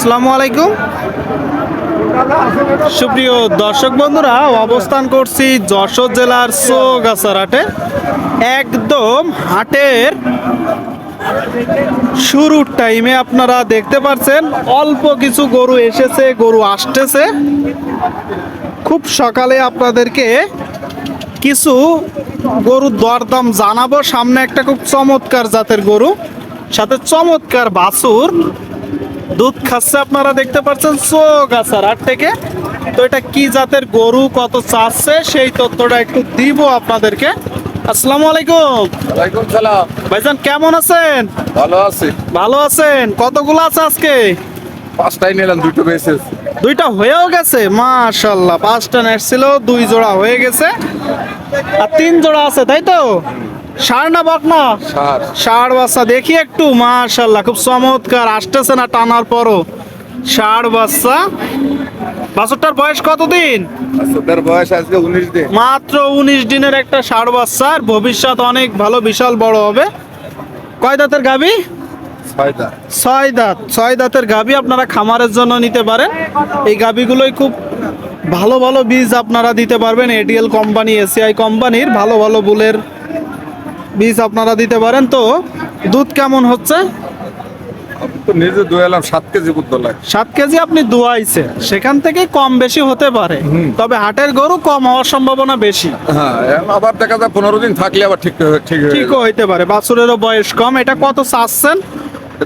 আসসালামু আলাইকুম। সুপ্রিয় দর্শক বন্ধুরা, অবস্থান করছি যশোর জেলার সোগাছার হাটে একদম হাটের শুরুর টাইমে আপনারা দেখতে পাচ্ছেন অল্প কিছু গরু এসেছে, গরু আসতেছে। খুব সকালে আপনাদেরকে কিছু গরুর দরদাম জানাব। সামনে একটা খুব চমৎকার জাতের গরু, সাথে চমৎকার বাছুর। দুধ খাচ্ছে আপনারা দেখতে পাচ্ছেন। চোগাছার হাট থেকে তো এটা কি জাতের গরু কত চাচ্ছে সেই তথ্যটা একটু দিব আপনাদেরকে। আসসালামু আলাইকুম। ওয়ালাইকুম সালাম। ভাইজান কেমন আছেন? ভালো আছি। ভালো আছেন? কতগুলো আছে আজকে? পাঁচটাই নিলাম দুটো বেসেস দুইটা হয়েও গেছে? মাশাল্লাহ পাঁচটা নেট ছিল দুই জোড়া হয়ে গেছে। আর তিন জোড়া আছে তাই তো? সার না বক না সার বাচ্চা দেখি একটু মাশাল্লাহ খুব চমৎকার আসতেছে না টানার পরও। ষাড় বাচ্চা। বাছরটার বয়স কতদিন? বয়স আজকে উনিশ দিন। মাত্র উনিশ দিনের একটা ষাড় বাচ্চা আর ভবিষ্যৎ অনেক ভালো বিশাল বড় হবে। কয় দাঁতের গাবি? ছয় দাঁত। ছয় দাঁতের গাবি আপনারা খামারের জন্য নিতে পারেন। এই গাবিগুলোই খুব ভালো ভালো বীজ আপনারা দিতে পারবেন। এডিএল কোম্পানি এসিআই কোম্পানির ভালো ভালো বুলের বীজ আপনারা দিতে পারেন। তো দুধ কেমন হচ্ছে? নিজে দুয়ালাম সাত কেজি সাত কেজি আপনি দুয়াইছে সেখান থেকে কম বেশি হতে পারে। তবে হাটের গরু কম হওয়ার সম্ভাবনা বেশি। হ্যাঁ আবার দেখা যায় পনেরো দিন থাকলে আবার ঠিক ঠিক ঠিকও হইতে পারে। বাছুরেরও বয়স কম। এটা কত চাচ্ছেন।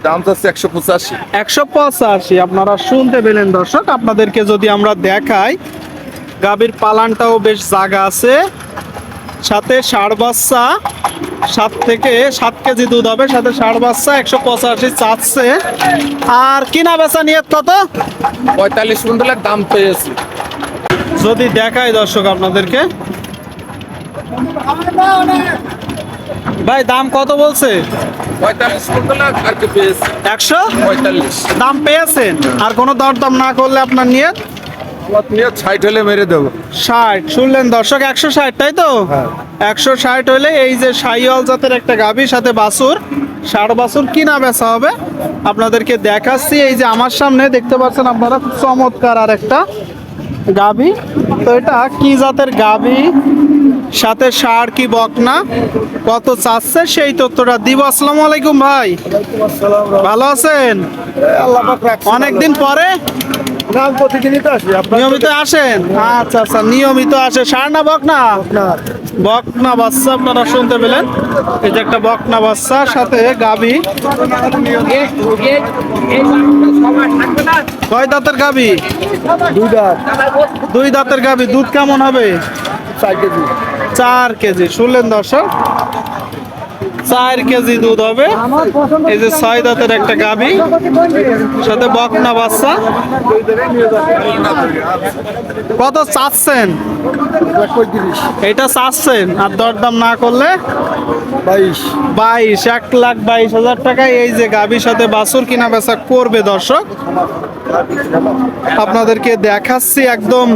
দাম চাচ্ছে একশো পঁচাশি। একশো পঁচাশি। আপনারা শুনতে পেলেন দর্শক। আপনাদেরকে যদি আমরা দেখাই গাভীর পালানটাও বেশ জায়গা আছে। সাথে ষাট বাচ্চা সাত থেকে সাত কেজি দুধ হবে সাথে ষাট বাচ্চা একশো পঁচাশি চাচ্ছে। আর কিনা বেচা নিয়ে কত? পঁয়তাল্লিশ কুইন্টালের দাম পেয়েছি। যদি দেখাই দর্শক আপনাদেরকে। ভাই দাম কত বলছে? একশো? পঁয়তাল্লিশ। দাম পেয়েছেন। আর কোনো দরদাম না করলে আপনার নিয়ে ছাইট হলে মেরে দেবো। ষাট শুনলেন দর্শক একশো ষাট তাই তো? হ্যাঁ। একশো ষাট হলে এই যে সাইওয়াল জাতের একটা গাভীর সাথে ষাট কিনা বেচা হবে? আপনাদেরকে দেখাচ্ছি এই যে আমার সামনে দেখতে পাচ্ছেন আপনারা চমৎকার আর একটা গাভী। তো এটা কি জাতের গাভী? সাথে সার কি বকনা? কত চাচ্ছে? সেই তথ্যটা দিব। আসসালামু আলাইকুম ভাই। ভালো আছেন? অনেকদিন পরে? প্রতিদিনই তো আসি। নিয়মিত আসেন? আচ্ছা আচ্ছা নিয়মিত আসে। সার না বকনা বকনা বাচ্চা আপনারা শুনতে পেলেন? এই যে একটা বকনা বাচ্চা সাথে গাবি। কয় দাঁতের গাবি? দুই দাঁত। দুই দাঁতের গাবি। দুধ কেমন হবে? চার কেজি। চার কেজি। শুনলেন দর্শক? চার কেজি দুধ হবে। এই যে ছয় দাঁতের একটা গাবি সাথে বকনা বাচ্চা। কত চাচ্ছেন? এটা চাচ্ছেন আর দরদাম না করলে? বাইশ। বাইশ এক লাখ বাইশ হাজার টাকায় এই যে গাভীর সাথে বাছুর কিনা বেচা করবে দর্শক। আপনাদেরকে দেখাচ্ছি একদম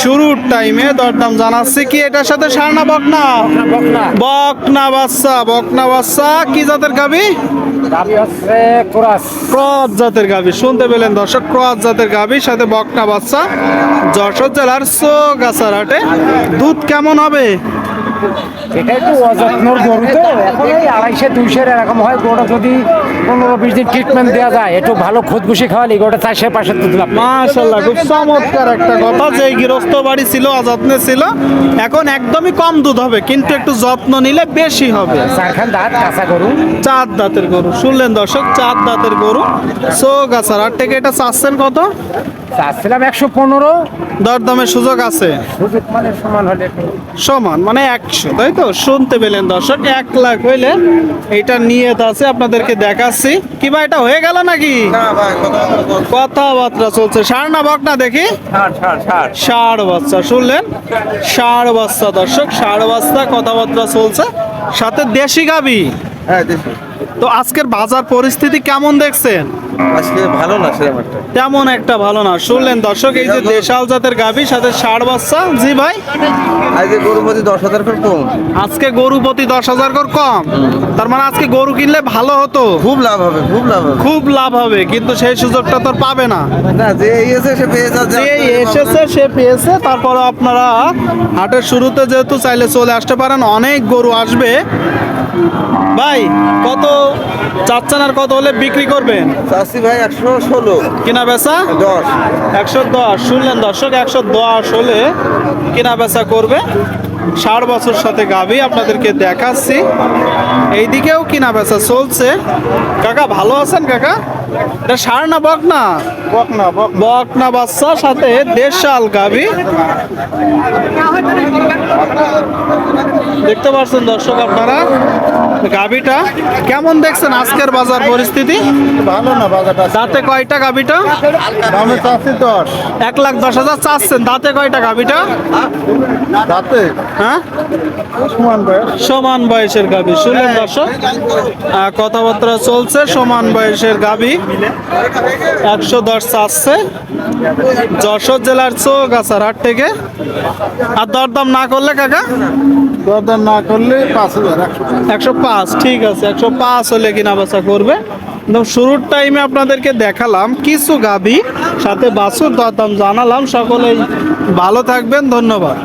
শুরুর টাইমে দরদাম জানাচ্ছি কি এটার সাথে সারনা বকনা বকনা বাচ্চা বকনা বাচ্চা, কি জাতের গাভী দাবি ক্রস জাতের গাভী শুনতে পেলেন দর্শক, ক্রস জাতের গাভীর সাথে বকনা বাচ্চা, যশোর জেলার সোগাছার হাটে দুধ কেমন হবে? এটা একটু অযত্নর গরু তো এখন এই আড়াইশো দুইশের এরকম হয় গরুটা যদি পনেরো বিশ দিন ট্রিটমেন্ট দেওয়া যায় একটু ভালো খুদবুসি খাওয়ালে গরুটা চারশো পাশে দুধ লাভ মাশাল্লাহ খুব চমৎকার একটা কথা যে গৃহস্থ বাড়ি ছিল অযত্নে ছিল এখন একদমই কম দুধ হবে কিন্তু একটু যত্ন নিলে বেশি হবে। চারখান দাঁত কাঁচা গরু। চার দাঁতের গরু শুনলেন দর্শক চার দাঁতের গরু। সো গাছার আর থেকে এটা চাচ্ছেন কত? চাচ্ছিলাম একশো পনেরো। দরদামের সুযোগ আছে। সুযোগ মানে সমান হলে সমান মানে একশো তাই তো? শুনতে পেলেন দর্শক এক লাখ হইলে এটা নিয়ে আছে আপনাদেরকে দেখাচ্ছি। কি ভাই এটা হয়ে গেল নাকি? কথাবার্তা চলছে। সার না বক না দেখি? ষাড় বাচ্চা শুনলেন? ষাড় বাচ্চা দর্শক ষাড় বাচ্চা কথাবার্তা চলছে। সাথে দেশি গাবি। হ্যাঁ তো আজকের বাজার পরিস্থিতি কেমন দেখছেন? আজকে ভালো না সেরকম একটা? তেমন একটা ভালো না। শুনলেন দর্শক এই যে দেশাল জাতের গাভী সাথে ষাট বাচ্চা। জি ভাই। আজকে গরু প্রতি দশ হাজার করে কম। আজকে গরু প্রতি দশ হাজার করে কম। তার মানে আজকে গরু কিনলে ভালো হতো। খুব লাভ হবে খুব লাভ হবে। খুব লাভ হবে কিন্তু সেই সুযোগটা তো আর পাবে না। না যে এসে সে পেয়েছে যে এসেছে সে পেয়েছে তারপরে আপনারা হাটের শুরুতে যেহেতু চাইলে চলে আসতে পারেন অনেক গরু আসবে। ভাই কত চাচ্ছেন আর কত হলে বিক্রি করবেন? চাষি ভাই একশো ষোলো। কিনা বেচা? দশ। একশো দশ। শুনলেন দর্শক একশো দশ হলে কেনা বেচা করবে। ষাট বছর সাথে গাভী আপনাদেরকে দেখাচ্ছি। এইদিকেও কিনা বেচা চলছে। কাকা ভালো আছেন কাকা? এটা ষাড় না বক না? বক না বক না। বাচ্চা সাথে দেশাল গাভী দেখতে পাচ্ছেন দর্শক আপনারা? গাভীটা কেমন দেখছেন আজকের বাজার পরিস্থিতি? ভালো না বাজারটা। দাঁতে কয়টা গাভীটা দামে চাচ্ছি দশ। এক লাখ দশ হাজার চাচ্ছেন। দাঁতে কয়টা গাভীটা রাতে হ্যাঁ? সমান বয়স। সমান বয়সের গাভী শুনলেন দর্শক? কথাবার্তা চলছে সমান বয়সের গাভী একশো দশ চাচ্ছে। যশোর জেলার চোখ চৌগাছার হাট থেকে। আর দরদাম না করলে কাকা? দরদাম না করলে পাঁচ হাজার একশো পাঁচ। ঠিক আছে একশো পাঁচ হলে কিনা বেচা করবে। একদম শুরুর টাইমে আপনাদেরকে দেখালাম কিছু গাভী সাথে বাসুর দরদাম জানালাম। সকলেই ভালো থাকবেন ধন্যবাদ।